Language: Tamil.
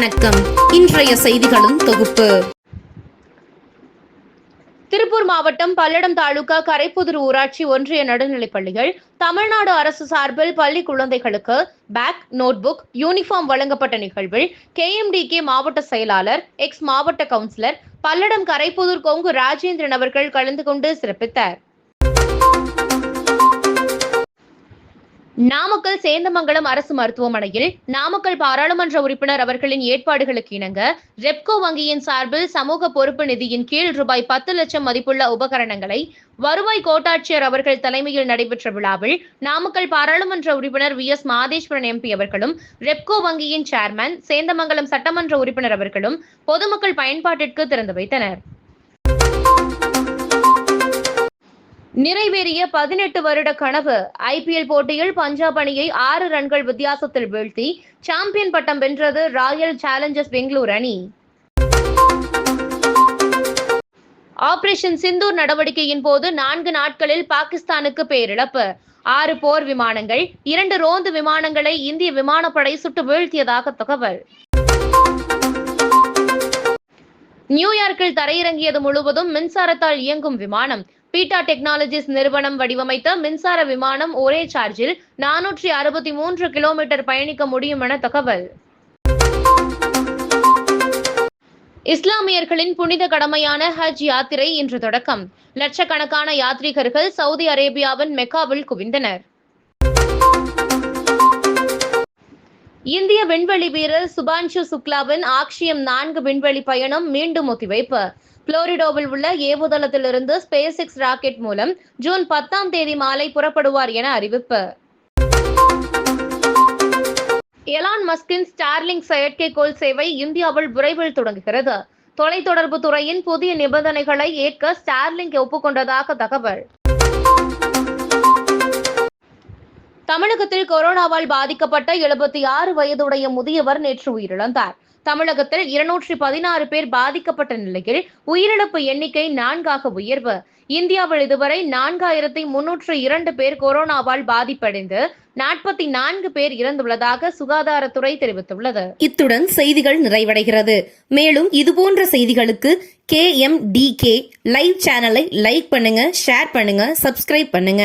வணக்கம். இன்றைய செய்திகளும் தொகுப்பு. திருப்பூர் மாவட்டம் பல்லடம் தாலுகா கரைப்புதூர் ஊராட்சி ஒன்றிய நடுநிலைப்பள்ளிகள் தமிழ்நாடு அரசு சார்பில் பள்ளி குழந்தைகளுக்கு பேக் நோட்புக் யூனிஃபார்ம் வழங்கப்பட்ட நிகழ்வில் கேஎம்டிகே மாவட்ட செயலாளர் எக்ஸ் மாவட்ட கவுன்சிலர் பல்லடம் கரைப்புதூர் கொங்கு ராஜேந்திரன் அவர்கள் கலந்து கொண்டு சிறப்பித்தார். நாமக்கல் சேந்தமங்கலம் அரசு மருத்துவமனையில் நாமக்கல் பாராளுமன்ற உறுப்பினர் அவர்களின் ஏற்பாடுகளுக்கு இணங்க ரெப்கோ வங்கியின் சார்பில் சமூக பொறுப்பு நிதியின் கீழ் ரூபாய் பத்து லட்சம் மதிப்புள்ள உபகரணங்களை வருவாய் கோட்டாட்சியர் அவர்கள் தலைமையில் நடைபெற்ற விழாவில் நாமக்கல் பாராளுமன்ற உறுப்பினர் வி. எஸ். மாதேஸ்வரன் எம்பி அவர்களும் ரெப்கோ வங்கியின் சேர்மன் சேந்தமங்கலம் சட்டமன்ற உறுப்பினர் அவர்களும் பொதுமக்கள் பயன்பாட்டிற்கு திறந்து வைத்தனர். நிறைவேறிய பதினெட்டு வருட கனவு. ஐபிஎல் போட்டியில் பஞ்சாப் அணியை ஆறு ரன்கள் வித்தியாசத்தில் வீழ்த்தி சாம்பியன் பட்டம் வென்றது ராயல் சேலஞ்சர்ஸ் பெங்களூர் அணி. ஆபரேஷன் சிந்தூர் நடவடிக்கையின் போது நான்கு நாட்களில் பாகிஸ்தானுக்கு பேரிழப்பு. ஆறு போர் விமானங்கள் இரண்டு ரோந்து விமானங்களை இந்திய விமானப்படை சுட்டு வீழ்த்தியதாக தகவல். நியூயார்க்கில் தரையிறங்கியது முழுவதும் மின்சாரத்தால் இயங்கும் விமானம். பீட்டா டெக்னாலஜிஸ் நிறுவனம் வடிவமைத்த மின்சார விமானம் ஒரே சார்ஜில் நானூற்றி அறுபத்தி மூன்று கிலோமீட்டர் பயணிக்க முடியும் என தகவல். இஸ்லாமியர்களின் புனித கடமையான ஹஜ் யாத்திரை இன்று தொடக்கம். லட்சக்கணக்கான யாத்ரீகர்கள் சவுதி அரேபியாவின் மெக்காவில் குவிந்தனர். இந்திய விண்வெளி வீரர் சுபான்ஷு சுக்லாவின் ஆக்ஷியம் நான்கு விண்வெளி பயணம் மீண்டும் ஒத்திவைப்பு. புளோரிடோவில் உள்ள ஏவுதளத்திலிருந்து ஸ்பேஸ் எக்ஸ் ராக்கெட் மூலம் ஜூன் பத்தாம் தேதி மாலை புறப்படுவார் என அறிவிப்பு. எலான் மஸ்கின் ஸ்டார்லிங் செயற்கைக்கோள் சேவை இந்தியாவில் விரைவில் தொடங்குகிறது. தொலைத்தொடர்பு துறையின் புதிய நிபந்தனைகளை ஏற்க ஸ்டார்லிங்க் ஒப்புக்கொண்டதாக தகவல். தமிழகத்தில் கொரோனாவால் பாதிக்கப்பட்ட எழுபத்தி ஆறு வயதுடைய முதியவர் நேற்று உயிரிழந்தார். தமிழகத்தில் இருநூற்றி பதினாறு பேர் பாதிக்கப்பட்ட நிலையில் உயிரிழப்பு எண்ணிக்கை நான்காக உயர்வு. இந்தியாவில் இதுவரை நான்காயிரத்தி முன்னூற்று இரண்டு பேர் கொரோனாவால் பாதிப்படைந்து நாற்பத்தி நான்கு பேர் இறந்துள்ளதாக சுகாதாரத்துறை தெரிவித்துள்ளது. இத்துடன் செய்திகள் நிறைவடைகிறது. மேலும் இதுபோன்ற செய்திகளுக்கு K M T K live சேனலை லைக் பண்ணுங்க ஷேர் பண்ணுங்க சப்ஸ்கிரைப் பண்ணுங்க.